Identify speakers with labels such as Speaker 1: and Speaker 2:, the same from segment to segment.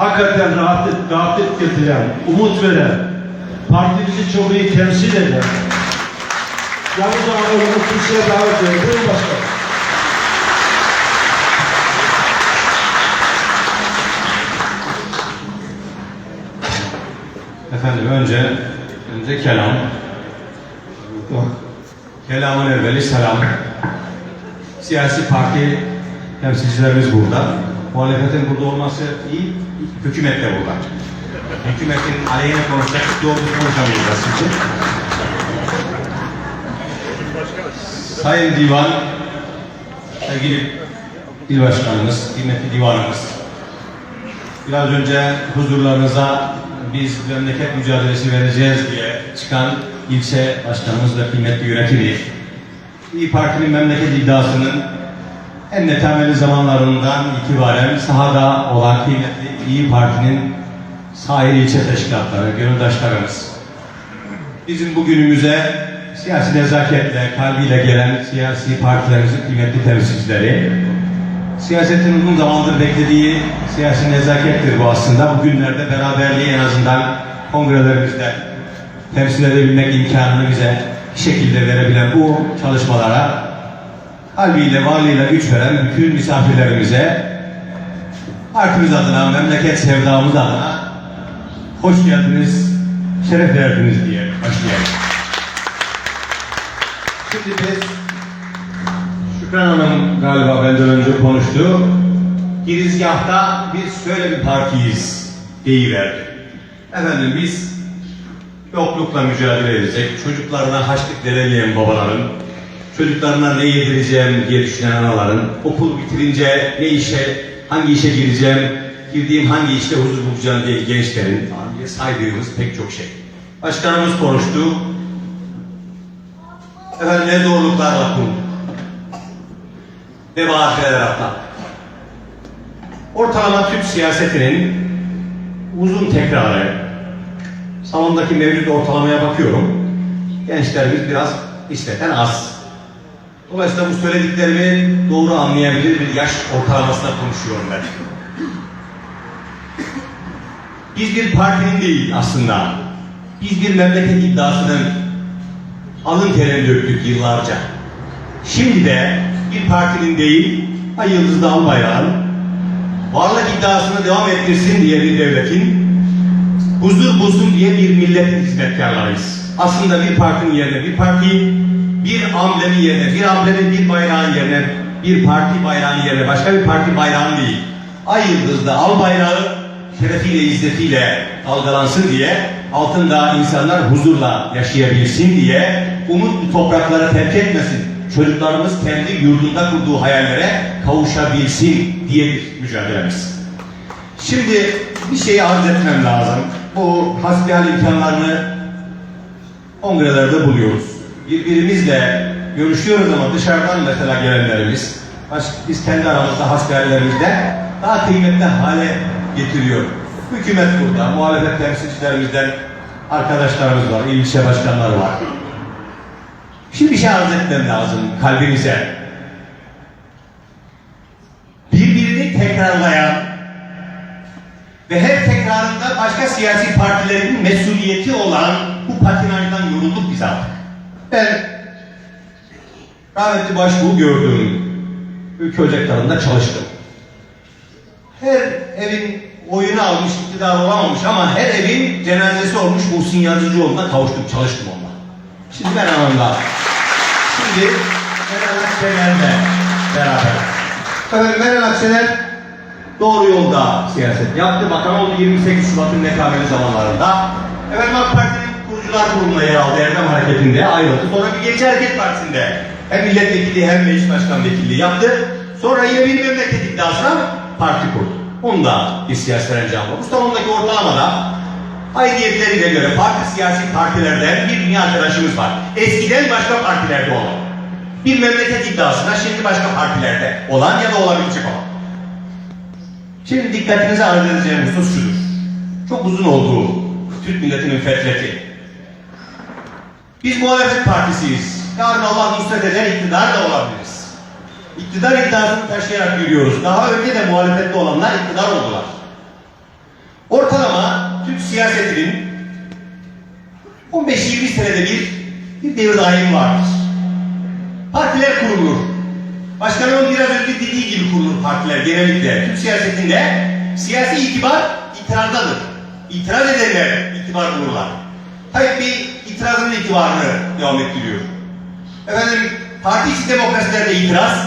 Speaker 1: hakikaten rahatlık, rahatlık getiren, umut veren, partimizi çok iyi temsil eden, Yavuz Ağabey'i kürsüye davet ediyorum. Buyurun başkanım.
Speaker 2: Efendim önce önce kelam. Kelamın evveli selam. Siyasi parti temsilcilerimiz burada. Muhalefetin burada olması iyi, hükümet de burada. Hükümetin aleyhine konuşacak, doğru konuşamayız aslında. Sayın Divan, sevgili il başkanımız, kıymetli divanımız, Biraz önce huzurlarınıza biz memleket mücadelesi vereceğiz diye çıkan ilçe başkanımız ve kıymetli yönetimi, İyi Parti'nin memleket iddiasının en netameli zamanlarından itibaren sahada olan kıymetli İyi Parti'nin sahil ilçe teşkilatları, gönüldaşlarımız, bizim bugünümüze siyasi nezaketle, kalbiyle gelen siyasi partilerimizin kıymetli temsilcileri, Siyasetin uzun zamandır beklediği siyasi nezakettir bu aslında. Bugünlerde beraberliği en azından kongrelerimizde temsil edebilmek imkanını bize bir şekilde verebilen bu çalışmalara kalbiyle, varlığıyla güç veren bütün misafirlerimize partimiz adına, memleket sevdamız adına hoş geldiniz, şeref verdiniz diye başlayalım. Şimdi biz Şükran Hanım galiba benden önce konuştu. Girizgahta biz şöyle bir partiyiz deyiverdi. Efendim biz yoklukla mücadele edecek, çocuklarına haçlık vereleyen babaların, çocuklarına ne yedireceğim diye düşünen anaların, okul bitirince ne işe, hangi işe gireceğim, girdiğim hangi işte huzur bulacağım diye gençlerin diye saydığımız pek çok şey. Başkanımız konuştu. Efendim ne zorluklarla kurduk ve vaatler atlar. Ortalama Türk siyasetinin uzun tekrarı, salondaki mevcut ortalamaya bakıyorum, gençlerimiz biraz nispeten az. Dolayısıyla bu söylediklerimi doğru anlayabilir bir yaş ortalamasına konuşuyorum ben. Biz bir partinin değil aslında, biz bir memleket iddiasının alın terini döktük yıllarca. Şimdi de bir partinin değil, Ay Yıldızlı Albayrak'ın varlık iddiasını devam ettirsin diye bir devletin huzur bulsun diye bir milletin hizmetkarlarıyız. Aslında bir partinin yerine bir parti, bir amblemin yerine, bir amblemin bir bayrağın yerine, bir parti bayrağının yerine başka bir parti bayrağın değil. Ay Yıldızlı Al bayrağı şerefiyle, izzetiyle dalgalansın diye altında insanlar huzurla yaşayabilsin diye umut topraklara terk etmesin çocuklarımız kendi yurdunda kurduğu hayallere kavuşabilsin diye bir mücadelemiz. Şimdi bir şeyi arz etmem lazım. Bu hasbihal imkanlarını kongrelerde buluyoruz. Birbirimizle görüşüyoruz ama dışarıdan mesela gelenlerimiz, biz kendi aramızda hasbihallerimizde daha kıymetli hale getiriyor. Hükümet burada, muhalefet temsilcilerimizden arkadaşlarımız var, il ilçe başkanları var. Şimdi bir şey arz etmem lazım kalbinize. Birbirini tekrarlayan ve her tekrarında başka siyasi partilerin mesuliyeti olan bu patinajdan yorulduk biz artık. Ben rahmetli başbuğu gördüm. Ülke ocaklarında çalıştım. Her evin oyunu almış, iktidar olamamış ama her evin cenazesi olmuş Muhsin Yazıcıoğlu'na kavuştum, çalıştım onunla. Şimdi ben anlamda. Şimdi Meral Akşener'le beraber. Efendim Meral Akşener doğru yolda siyaset yaptı. Bakan oldu 28 Şubat'ın nekameli zamanlarında. Efendim AK Parti'nin kurucular kuruluna yer aldı. Erdem Hareketi'nde ayrıldı. Sonra bir Genç Hareket Partisi'nde hem milletvekili hem meclis başkan vekilliği yaptı. Sonra yine bir memleket iddiasına parti kurdu. Onu da bir aldı. Bu salondaki ortalamada Aidiyetlerine göre farklı siyasi partilerden bir dünya arkadaşımız var. Eskiden başka partilerde olan. Bir memleket iddiasında şimdi başka partilerde olan ya da olabilecek olan. Şimdi dikkatinizi arz edeceğim husus şudur. Çok uzun oldu Türk milletinin fetreti. Biz muhalefet partisiyiz. Yarın Allah nusret eder iktidar da olabiliriz. İktidar iddiasını taşıyarak yürüyoruz. Daha önce de muhalefette olanlar iktidar oldular. siyasetinin 15-20 senede bir bir devir daimi vardır. Partiler kurulur. Başkanımın biraz önce dediği gibi kurulur partiler genellikle. Türk siyasetinde siyasi itibar itirazdadır. İtiraz edenler itibar bulurlar. Tayyip Bey itirazının itibarını devam ettiriyor. Efendim parti içi demokrasilerde itiraz,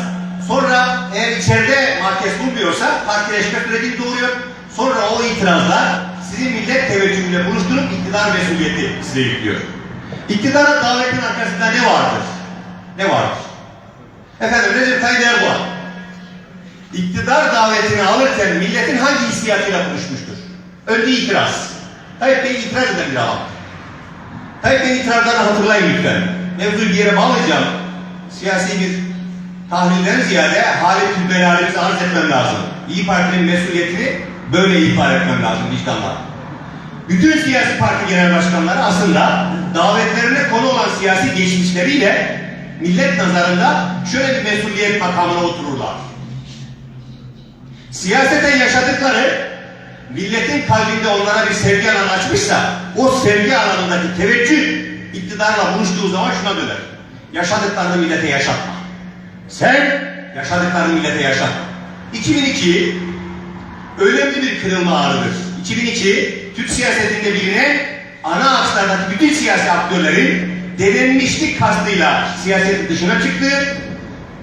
Speaker 2: sonra eğer içeride merkez bulmuyorsa partileşme sürecini doğuruyor. Sonra o itirazlar sizin millet teveccühüyle buluşturup iktidar mesuliyeti size yüklüyor. İktidara davetin arkasında ne vardır? Ne vardır? Efendim Recep Tayyip Erdoğan iktidar davetini alırken milletin hangi hissiyatıyla buluşmuştur? Önce itiraz. Tayyip Bey itiraz eden bir adam. Tayyip Bey'in itirazlarını hatırlayın lütfen. Mevzuyu bir yere bağlayacağım. Siyasi bir tahlilden ziyade Halit Tülbeli halimizi arz etmem lazım. İyi Parti'nin mesuliyetini böyle ihbar etmem lazım vicdanlar. Bütün siyasi parti genel başkanları aslında davetlerine konu olan siyasi geçmişleriyle millet nazarında şöyle bir mesuliyet makamına otururlar. Siyaseten yaşadıkları milletin kalbinde onlara bir sevgi alanı açmışsa o sevgi alanındaki teveccüh iktidarla buluştuğu zaman şuna döner. Yaşadıklarını millete yaşatma. Sen yaşadıklarını millete yaşatma. 2002 önemli bir kırılma anıdır. 2002 Türk siyasetinde bilinen ana akslardaki bütün siyasi aktörlerin denenmişlik kastıyla siyasetin dışına çıktığı,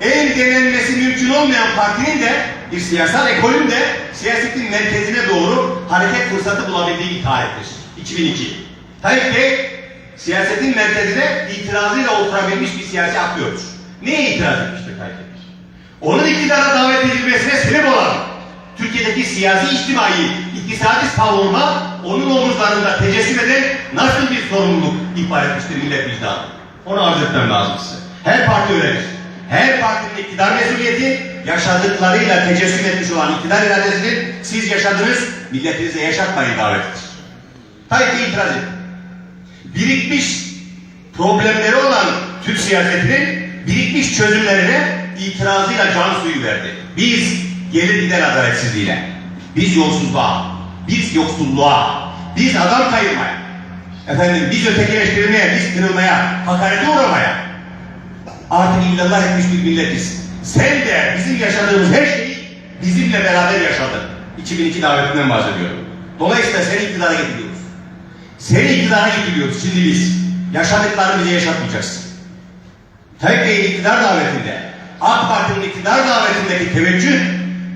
Speaker 2: en denenmesi mümkün olmayan partinin de bir siyasal ekolün de siyasetin merkezine doğru hareket fırsatı bulabildiği tarihtir. 2002. Tayyip Bey siyasetin merkezine itirazıyla oturabilmiş bir siyasi aktördür. Neye itiraz etmiştir Tayyip Bey? Onun iktidara davet edilmesine sebep olan Türkiye'deki siyasi, içtimai, iktisadi savunma onun omuzlarında tecessüm eden nasıl bir sorumluluk ihbar etmiştir millet vicdanı? Onu arz etmem lazım size. Her parti öyledir. Her partinin iktidar mesuliyeti yaşadıklarıyla tecessüm etmiş olan iktidar iradesini siz yaşadınız, milletinize yaşatmayın davetidir. Tayyip Bey itiraz etti. Birikmiş problemleri olan Türk siyasetinin birikmiş çözümlerine itirazıyla can suyu verdi. Biz gelir gider adaletsizliğiyle, biz yolsuzluğa, biz yoksulluğa, biz adam kayırmaya, efendim biz ötekileştirmeye, biz kırılmaya, hakarete uğramaya artık illallah etmiş bir milletiz. Sen de bizim yaşadığımız her şeyi bizimle beraber yaşadın. 2002 davetinden bahsediyorum. Dolayısıyla seni iktidara getiriyoruz. Seni iktidara getiriyoruz şimdi biz. Yaşadıklarımızı yaşatmayacaksın. Tayyip Bey'in iktidar davetinde, AK Parti'nin iktidar davetindeki teveccüh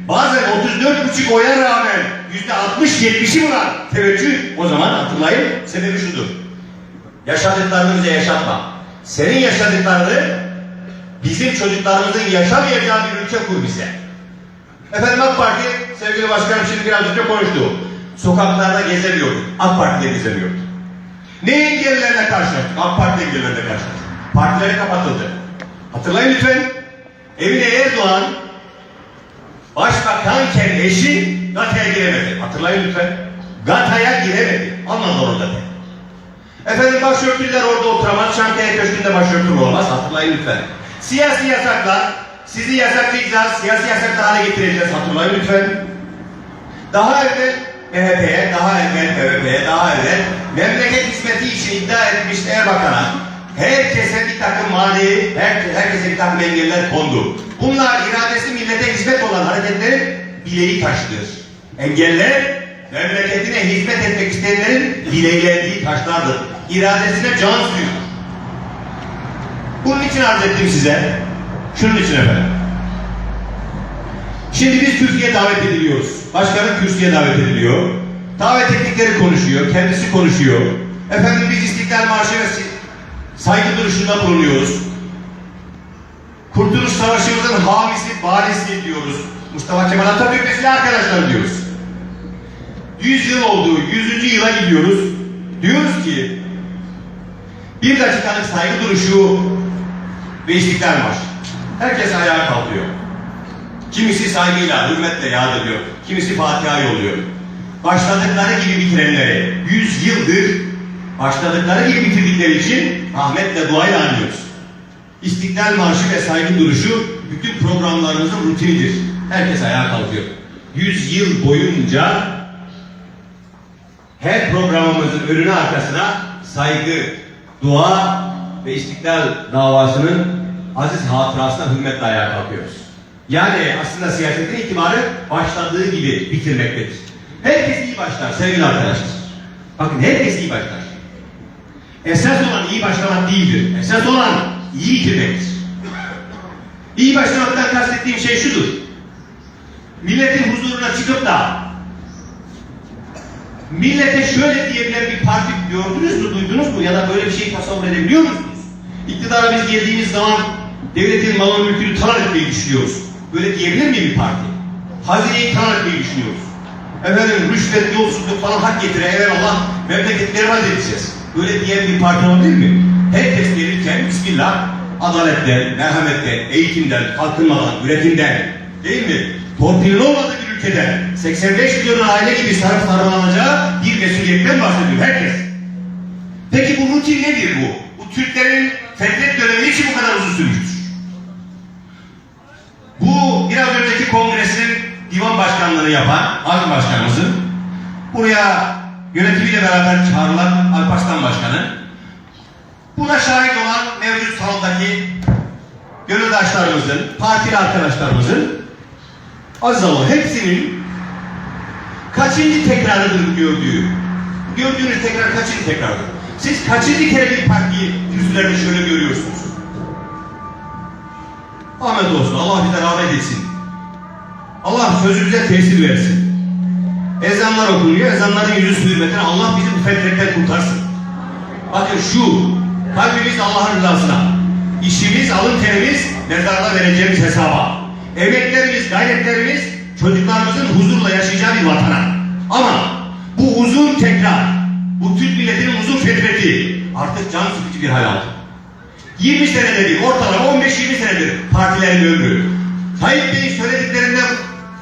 Speaker 2: bazen 34,5 oya rağmen %60-70'i bulan teveccüh o zaman hatırlayın sebebi şudur. Yaşadıklarını bize yaşatma. Senin yaşadıklarını bizim çocuklarımızın yaşamayacağı bir ülke kur bize. Efendim AK Parti, sevgili başkanım şimdi biraz konuştu. Sokaklarda gezemiyordu. AK Parti'de gezemiyordu. Ne engellerle karşılaştık? AK Parti engellerle karşılaştık. Partileri kapatıldı. Hatırlayın lütfen. Emine Erdoğan başbakanken eşi GATA'ya giremedi. Hatırlayın lütfen. GATA'ya giremedi. Alman orada. Efendim başörtüler orada oturamaz. Şantiye Köşkü'nde başörtü olmaz. Hatırlayın lütfen. Siyasi yasaklar. Sizi yasaklayacağız. Siyasi yasaklar hale getireceğiz. Hatırlayın lütfen. Daha evvel MHP'ye, daha evvel MHP'ye, daha evvel memleket hizmeti için iddia etmiş Erbakan'a herkese bir takım mali, her, herkese bir takım engeller kondu. Bunlar iradesi millete hizmet olan hareketlerin bileği taşıdır. Engeller memleketine hizmet etmek isteyenlerin bileklendiği taşlardır. İradesine can suyu. Bunun için arz ettim size. Şunun için efendim. Şimdi biz kürsüye davet ediliyoruz. Başkanın kürsüye davet ediliyor. Davet ettikleri konuşuyor, kendisi konuşuyor. Efendim biz İstiklal Marşı ve saygı duruşunda bulunuyoruz. Kurtuluş Savaşı'mızın hamisi, barisi diyoruz. Mustafa Kemal Atatürk silah arkadaşlar diyoruz. 100 yıl oldu, 100. yıla gidiyoruz. Diyoruz ki bir dakikalık saygı duruşu İstiklal Marşı. Herkes ayağa kalkıyor. Kimisi saygıyla, hürmetle yad ediyor. Kimisi Fatiha yolluyor. Başladıkları gibi bitirenleri 100 yıldır başladıkları gibi bitirdikleri için rahmetle duayla anıyoruz. İstiklal Marşı ve saygı duruşu bütün programlarımızın rutinidir. Herkes ayağa kalkıyor. 100 yıl boyunca her programımızın önüne arkasına saygı, dua ve istiklal davasının aziz hatırasına hürmetle ayağa kalkıyoruz. Yani aslında siyasetin itibarı başladığı gibi bitirmektedir. Herkes iyi başlar sevgili arkadaşlar. Bakın herkes iyi başlar. Esas olan iyi başlamak değildir. Esas olan iyi bitirmektir. İyi başlamaktan kastettiğim şey şudur. Milletin huzuruna çıkıp da millete şöyle diyebilen bir parti gördünüz mü, duydunuz mu ya da böyle bir şey tasavvur edebiliyor musunuz? İktidara biz geldiğimiz zaman devletin malını mülkünü talan etmeyi düşünüyoruz. Böyle diyebilir mi bir parti? Hazineyi talan etmeyi düşünüyoruz. Efendim rüşvet, yolsuzluk falan hak getire Allah memleketleri vaat edeceğiz. Böyle diyen bir parti olabilir mi? Herkes gelirken Bismillah adaletten, merhametten, eğitimden, kalkınmadan, üretimden değil mi? Torpilin olmadığı bir ülkede 85 milyon aile gibi sarıp sarmalanacağı bir mesuliyetten bahsediyor herkes. Peki bu rutin nedir bu? Bu Türklerin fetret dönemi için bu kadar uzun sürmüştür. Bu biraz önceki kongresinin divan başkanlığını yapan Avni Başkanımızın buraya yönetimiyle beraber çağrılan Alparslan Başkanı buna şahit olan mevcut salondaki gönüldaşlarımızın, partili arkadaşlarımızın aziz Allah hepsinin kaçıncı tekrarıdır gördüğü? Gördüğünüz tekrar kaçıncı tekrardır? Siz kaçıncı kere bir partiyi yüzlerinde şöyle görüyorsunuz? Ahmet olsun. Allah bize rahmet etsin. Allah sözümüze tesir versin. Ezanlar okunuyor. Ezanların yüzü su hürmetine Allah bizi bu fetretten kurtarsın. Bakın şu kalbimiz Allah'ın rızasına. İşimiz, alın terimiz mezarda vereceğimiz hesaba. Emeklerimiz, gayretlerimiz çocuklarımızın huzurla yaşayacağı bir vatana. Ama bu huzur tekrar, bu Türk milletinin huzur fetreti artık can sıkıcı bir hal aldı. 20 senede bir, ortalama 15-20 senedir partilerin ömrü. Tayyip Bey'in söylediklerinden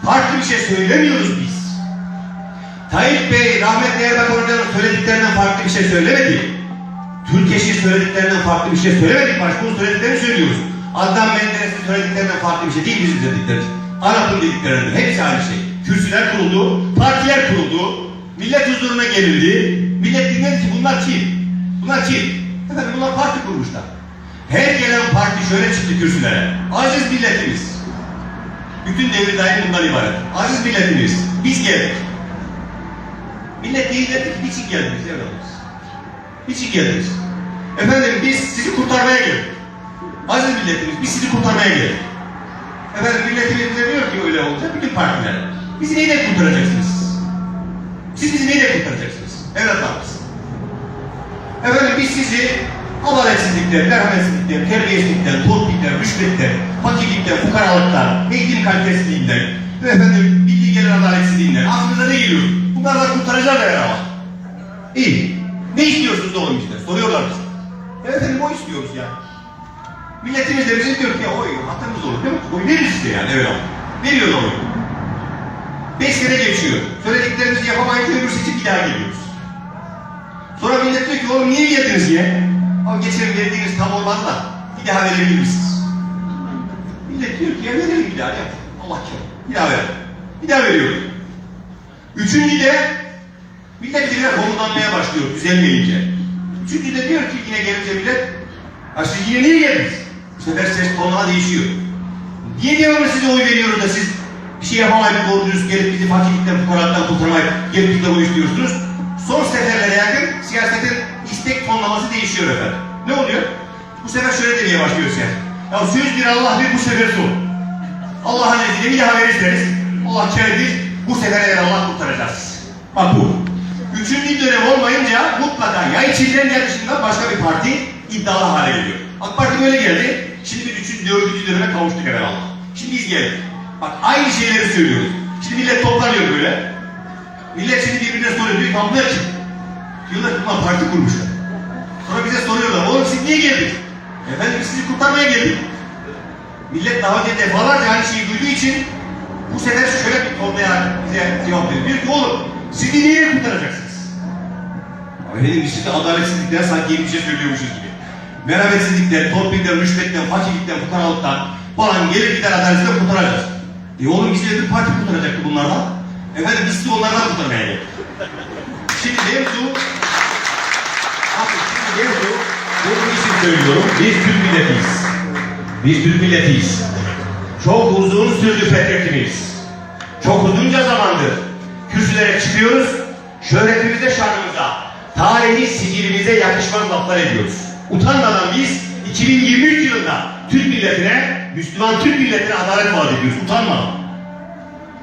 Speaker 2: farklı bir şey söylemiyoruz biz. Tayyip Bey, rahmetli Erbakan Hoca'nın söylediklerinden farklı bir şey söylemedi. Türkeş'in söylediklerinden farklı bir şey söylemedik. Başbuğ'un söylediklerini söylüyoruz. Adnan Menderes'in söylediklerinden farklı bir şey değil bizim söylediklerimiz. Anap'ın dediklerinde hepsi aynı şey. Kürsüler kuruldu, partiler kuruldu, millet huzuruna gelildi. Millet dinledi ki bunlar kim? Bunlar kim? Efendim bunlar parti kurmuşlar. Her gelen parti şöyle çıktı kürsülere. Aziz milletimiz. Bütün devir daim bundan ibaret. Aziz milletimiz. Biz geldik. Millet değil dedi ki niçin geldiniz evladımız? Niçin geldiniz? Efendim biz sizi kurtarmaya geldik. Aziz milletimiz biz sizi kurtarmaya geldik. Efendim milletimiz de diyor ki öyle olacak bütün partiler. Bizi neyle kurtaracaksınız? Siz bizi neyle kurtaracaksınız? Evlatlarımız. Efendim biz sizi adaletsizlikten, merhametsizlikten, terbiyesizlikten, torpilden, rüşvetten, fakirlikten, fukaralıktan, eğitim kalitesizliğinden ve efendim bilgi gelir adaletsizliğinden aklınıza ne geliyor? Bunlardan kurtaracağız herhalde. İyi. Ne istiyorsunuz oğlum bizden? Soruyorlar bize. Evet efendim o istiyoruz ya. Milletimiz de bize diyor ki ya oy hatırımız olur değil mi? Oy veririz size yani evet abi. Veriyoruz oy. Beş sene geçiyor. Söylediklerimizi yapamayınca öbür seçim bir daha geliyoruz. Sonra millet diyor ki oğlum niye geldiniz yine? Ama geçen verdiğiniz tam olmaz da bir daha verebilir misiniz? Millet diyor ki ya verelim bir daha ya. Allah kerim. Bir daha verelim. Bir daha veriyoruz. Üçüncüde millet yine homurdanmaya başlıyor düzelmeyince. Üçüncüde diyor ki yine gelince millet ha siz yine niye geldiniz? Bu sefer ses tonuna değişiyor. Niye devamlı size oy veriyoruz da siz bir şey yapamayıp doğru gelip bizi fakirlikten, fukaralıktan kurtarmayıp gelip bizde oy istiyorsunuz? Son seferlere yakın siyasetin istek tonlaması değişiyor efendim. Ne oluyor? Bu sefer şöyle demeye başlıyor siyaset. Ya söz bir Allah bir bu sefer son. Allah'ın izniyle bir daha verirseniz Allah keredir. Bu sefer eğer Allah kurtaracağız. Bak bu. Üçüncü dönem olmayınca mutlaka ya içinden ya dışından başka bir parti iddialı hale geliyor. AK Parti böyle geldi. Şimdi bir üçüncü, dördüncü döneme kavuştuk evvel Şimdi biz geldik. Bak aynı şeyleri söylüyoruz. Şimdi millet toplanıyor böyle. Millet şimdi birbirine soruyor. Diyor ki "Lan bunlar kim? Diyorlar ki "Ulan parti kurmuşlar. Sonra bize soruyorlar. Oğlum siz niye geldiniz? Efendim biz sizi kurtarmaya geldik. Millet daha önce defalarca aynı şeyi duyduğu için bu sefer şöyle bir tonlaya bize cevap veriyor. Diyor ki oğlum sizi niye kurtaracaksınız? Efendim biz size adaletsizlikten sanki bir şey söylüyormuşuz gibi. Merhametsizlikten, torpilden, rüşvetten, fakirlikten, fukaralıktan falan gelir gider adaletsizlikten kurtaracağız. E oğlum bizi bir parti kurtaracaktı bunlardan. Efendim biz sizi onlardan kurtarmaya geldik. Şimdi mevzu Şimdi mevzu bunun için söylüyorum. Biz Türk milletiyiz. Biz Türk milletiyiz. Çok uzun sürdü fetretimiz. Çok uzunca zamandır kürsülere çıkıyoruz. Şöhretimize, şanımıza, tarihi sicilimize yakışmaz laflar ediyoruz. Utanmadan biz 2023 yılında Türk milletine, Müslüman Türk milletine adalet vaat ediyoruz. Utanmadan.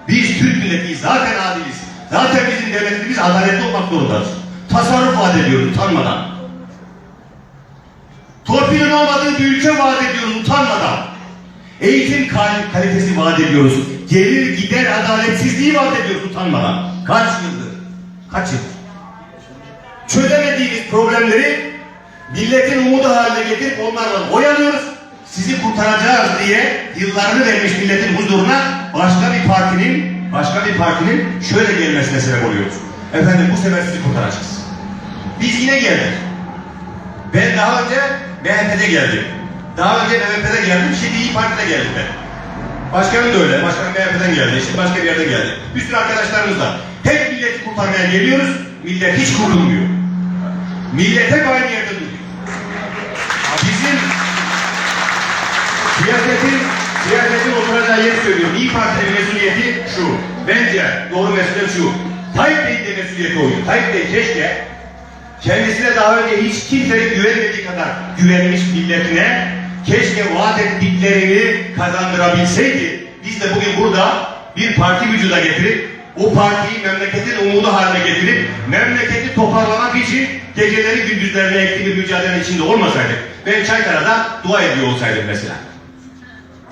Speaker 2: Biz Türk milletiyiz. Zaten adiliz. Zaten bizim devletimiz adaletli olmak zorundadır. Tasarruf vaat ediyoruz utanmadan. Torpilin olmadığı bir ülke vaat ediyoruz utanmadan. Eğitim kal- kalitesi vaat ediyoruz. Gelir gider adaletsizliği vaat ediyoruz utanmadan. Kaç yıldır? Kaç yıl? Çözemediğimiz problemleri milletin umudu haline getirip onlarla oyanıyoruz. Sizi kurtaracağız diye yıllarını vermiş milletin huzuruna başka bir partinin başka bir partinin şöyle gelmesine sebep oluyoruz. Efendim bu sefer sizi kurtaracağız. Biz yine geldik. Ben daha önce MHP'de geldim. Daha önce MHP'de geldim, şimdi İyi Parti'de geldim ben. Başkanım da öyle, başkanım MHP'den geldi, şimdi başka bir yerde geldi. Bir sürü arkadaşlarımız da. Hep milleti kurtarmaya geliyoruz, millet hiç kurulmuyor. Millet hep aynı yerde duruyor. Bizim siyasetin, siyasetin oturacağı yeri söylüyorum. İyi Parti'nin mesuliyeti şu. Bence doğru mesuliyet şu. Tayyip Bey'in de mesuliyeti oydu. Tayyip Bey keşke kendisine daha önce hiç kimsenin güvenmediği kadar güvenmiş milletine keşke vaat ettiklerini kazandırabilseydi biz de bugün burada bir parti vücuda getirip o partiyi memleketin umudu haline getirip memleketi toparlamak için geceleri gündüzlerini ekli bir mücadele içinde olmasaydık ben Çaykara'da dua ediyor olsaydım mesela.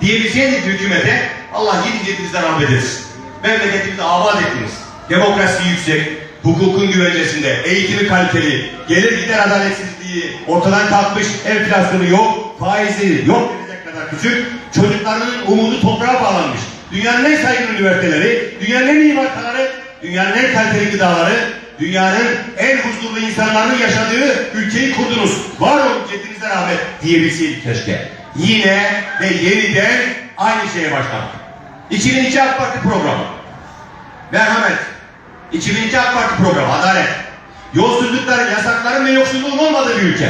Speaker 2: Diyebilseydik hükümete Allah yedinizden rahmet etsin. Memleketimizi abat ettiniz. Demokrasi yüksek, hukukun güvencesinde, eğitimi kaliteli, gelir gider adaletsizliği ortadan kalkmış, enflasyonu yok, faizi yok denecek kadar küçük, çocuklarının umudu toprağa bağlanmış. Dünyanın en saygın üniversiteleri, dünyanın en iyi markaları, dünyanın en kaliteli gıdaları, dünyanın en huzurlu insanların yaşadığı ülkeyi kurdunuz. Var olun ceddinize rahmet diyebilseydik keşke. Yine ve yeniden aynı şeye başladık. 2002 AK Parti programı. Merhamet. 2002 AK Parti programı. Adalet. Yolsuzlukların, yasakların ve yoksulluğun olmadığı bir ülke.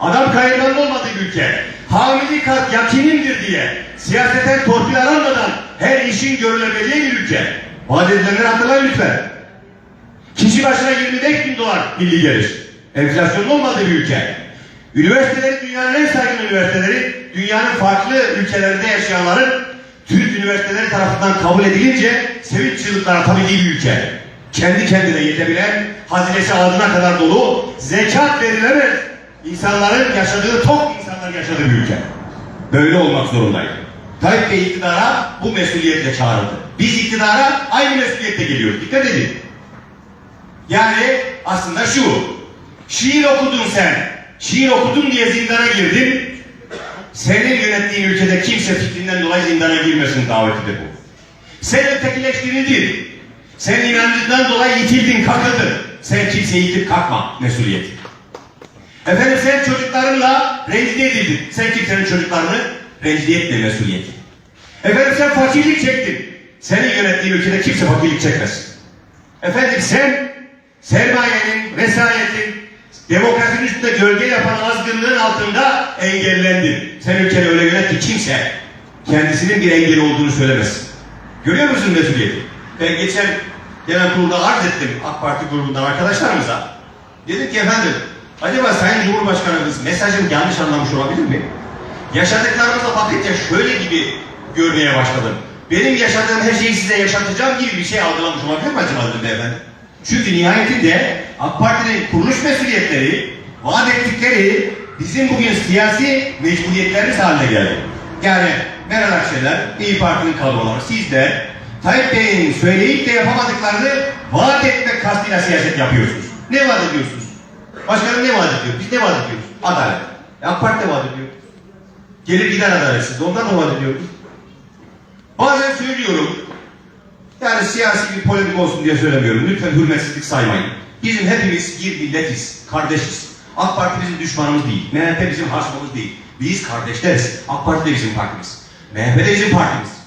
Speaker 2: Adam kayıplarının olmadığı bir ülke. Hamili kat yakinimdir diye siyaseten torpil aranmadan her işin görülebileceği bir ülke. Vaat edilenleri hatırlayın lütfen. Kişi başına 25 bin dolar milli gelir. Enflasyonun olmadığı bir ülke. Üniversiteleri dünyanın en saygın üniversiteleri, dünyanın farklı ülkelerinde yaşayanların Türk üniversiteleri tarafından kabul edilince sevinç çığlıkları atabildiği bir ülke. Kendi kendine yetebilen, hazinesi ağzına kadar dolu, zekat verilemez. İnsanların yaşadığı, tok insanların yaşadığı bir ülke. Böyle olmak zorundaydı. Tayyip Bey iktidara bu mesuliyetle çağrıldı. Biz iktidara aynı mesuliyetle geliyoruz. Dikkat edin. Yani aslında şu. Şiir okudun sen. Şiir okudun diye zindana girdin. Senin yönettiğin ülkede kimse fikrinden dolayı zindana girmesin davetidir bu. Sen ötekileştirildin. Sen inancından dolayı itildin, kakıldın. Sen kimseyi itip kalkma mesuliyet. Efendim sen çocuklarınla rencide edildin. Sen kimsenin çocuklarını rencide etme mesuliyeti. Efendim sen fakirlik çektin. Senin yönettiğin ülkede kimse fakirlik çekmesin. Efendim sen sermayenin, vesayetin, demokrasinin üstünde gölge yapan azgınlığın altında engellendin. Sen ülkeni öyle yönet ki kimse kendisinin bir engeli olduğunu söylemesin. Görüyor musun mesuliyeti? Ben geçen genel kurulda arz ettim AK Parti grubundan arkadaşlarımıza. Dedim ki efendim, acaba Sayın Cumhurbaşkanımız mesajını yanlış anlamış olabilir mi? Yaşadıklarımıza bakınca şöyle gibi görmeye başladım. Benim yaşadığım her şeyi size yaşatacağım gibi bir şey algılamış olabilir mi acaba dedim beyefendi? Çünkü nihayetinde AK Parti'nin kuruluş mesuliyetleri, vaat ettikleri bizim bugün siyasi mecburiyetlerimiz haline geldi. Yani Meral Akşener, İyi Parti'nin kadroları, sizler Tayyip Bey'in söyleyip de yapamadıklarını vaat etmek kastıyla siyaset yapıyorsunuz. Ne vaat ediyorsunuz? Başkanım ne vaat ediyor? Biz ne vaat ediyoruz? Adalet. E Parti vaat ediyor. Gelir gider adaletsiz. Ondan da vaat ediyoruz. Bazen söylüyorum, yani siyasi bir polemik olsun diye söylemiyorum. Lütfen hürmetsizlik saymayın. Bizim hepimiz bir milletiz, kardeşiz. AK Parti bizim düşmanımız değil. MHP bizim hasmımız değil. Biz kardeşleriz. AK Parti de bizim partimiz. MHP de bizim partimiz.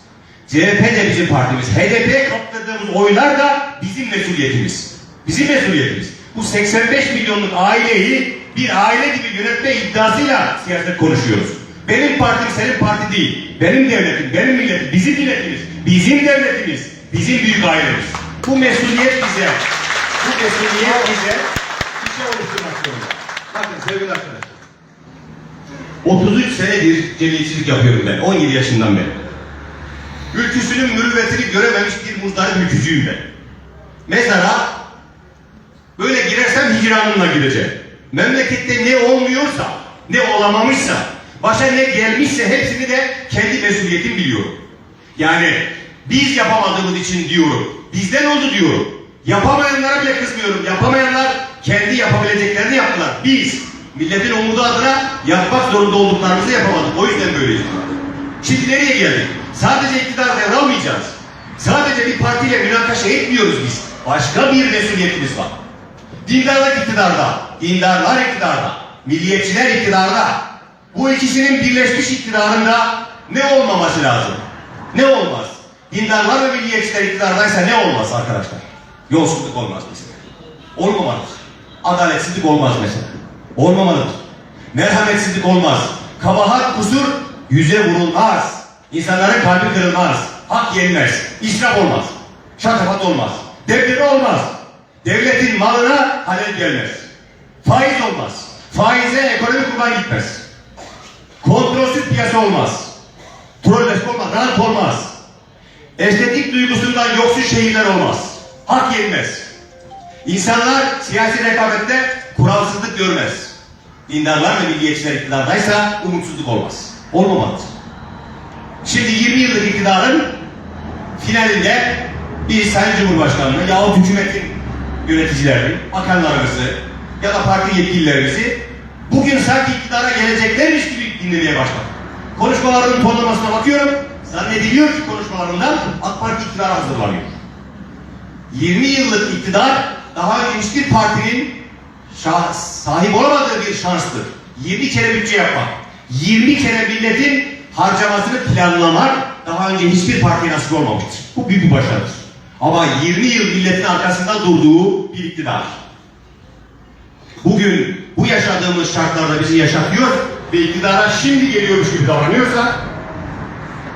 Speaker 2: CHP de bizim partimiz. HDP'ye kaptırdığımız oylar da bizim mesuliyetimiz. Bizim mesuliyetimiz. bu 85 milyonluk aileyi bir aile gibi yönetme iddiasıyla siyaset konuşuyoruz. Benim partim senin parti değil. Benim devletim, benim milletim, bizim milletimiz, bizim devletimiz, bizim büyük ailemiz. Bu mesuliyet bize. Bu mesuliyet bize bir şey oluşturmak zorunda. Bakın sevgili arkadaşlar. 33 senedir cemiyetçilik yapıyorum ben. 17 yaşından beri. Ülküsünün mürüvvetini görememiş bir muzdarip ülkücüyüm ben. Mezara böyle girersem hicranımla gireceğim. Memlekette ne olmuyorsa, ne olamamışsa, başa ne gelmişse hepsini de kendi mesuliyetim biliyorum. Yani biz yapamadığımız için diyorum. Bizden oldu diyorum. Yapamayanlara bile kızmıyorum. Yapamayanlar kendi yapabileceklerini yaptılar. Biz milletin umudu adına yapmak zorunda olduklarımızı yapamadık. O yüzden böyleyiz. Şimdi nereye geldik? Sadece iktidar devralmayacağız. Sadece bir partiyle münakaşa etmiyoruz biz. Başka bir mesuliyetimiz var. Dindarlar iktidarda, dindarlar iktidarda, milliyetçiler iktidarda. Bu ikisinin birleşmiş iktidarında ne olmaması lazım? Ne olmaz? Dindarlar ve milliyetçiler iktidardaysa ne olmaz arkadaşlar? Yolsuzluk olmaz mesela. Olmamalıdır. Adaletsizlik olmaz mesela. Olmamalıdır. Merhametsizlik olmaz. Kabahat, kusur yüze vurulmaz. İnsanların kalbi kırılmaz. Hak yenmez. İsraf olmaz. Şatafat olmaz. Devleti olmaz. Devletin malına halel gelmez. Faiz olmaz. Faize ekonomi kurban gitmez. Kontrolsüz piyasa olmaz. Trolleşme olmaz. Rant olmaz. Estetik duygusundan yoksun şehirler olmaz. Hak yenmez. İnsanlar siyasi rekabette kuralsızlık görmez. Dindarlar ve milliyetçiler iktidardaysa umutsuzluk olmaz. Olmamalıdır. Şimdi 20 yıllık iktidarın finalinde bir Sayın Cumhurbaşkanı'nı yahut hükümetin yöneticilerini, bakanlarımızı ya da parti yetkililerimizi bugün sanki iktidara geleceklermiş gibi dinlemeye başladık. Konuşmalarının tonlamasına bakıyorum. Zannediliyor ki konuşmalarından AK Parti iktidara hazırlanıyor. 20 yıllık iktidar daha önce hiçbir partinin şah- sahip olamadığı bir şanstır. 20 kere bütçe yapmak, 20 kere milletin harcamasını planlamak daha önce hiçbir partiye nasip olmamıştır. Bu büyük bir başarıdır. Ama 20 yıl milletin arkasında durduğu bir iktidar. Bugün bu yaşadığımız şartlarda bizi yaşatıyor ve iktidara şimdi geliyormuş gibi davranıyorsa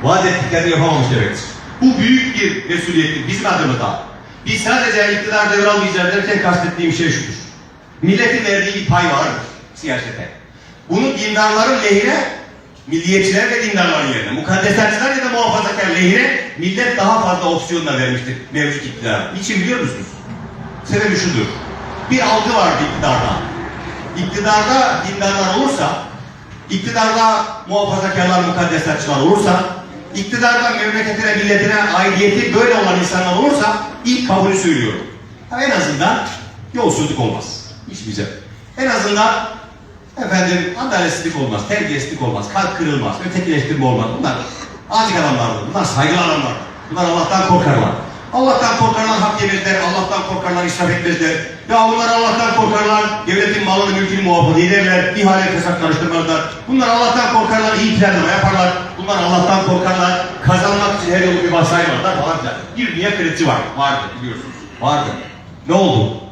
Speaker 2: vaat ettiklerini yapamamış demektir. Bu büyük bir mesuliyettir bizim adımıza. Biz sadece iktidar devralmayacağız derken kastettiğim şey şudur. Milletin verdiği bir pay vardır siyasete. Bunu dindarların lehine, milliyetçiler ve dindarların yerine, mukaddesatçılar ya da muhafazakar lehine millet daha fazla opsiyonla vermiştir mevcut iktidar. Niçin biliyor musunuz? Sebebi şudur. Bir algı vardı iktidarda. İktidarda dindarlar olursa, iktidarda muhafazakarlar, mukaddesatçılar olursa, iktidarda memleketine, milletine aidiyeti böyle olan insanlar olursa ilk kabulü söylüyorum. En azından yolsuzluk olmaz. Hiç bize. En azından efendim adaletsizlik olmaz, terbiyesizlik olmaz, kalp kırılmaz, ötekileştirme olmaz. Bunlar azik adamlardır. Bunlar saygılı adamlar. Bunlar Allah'tan korkarlar. Allah'tan korkarlar hak yemezler, Allah'tan korkarlar israf etmezler. Ya bunlar Allah'tan korkarlar, devletin malını mülkünü muhafaza ederler, ihale fesat karıştırmazlar. Bunlar Allah'tan korkarlar, iyi planlama yaparlar. Bunlar Allah'tan korkarlar, kazanmak için her yolu bir varsaymalar falan filan. Bir dünya kredisi var, vardı biliyorsunuz. Vardı. Ne oldu?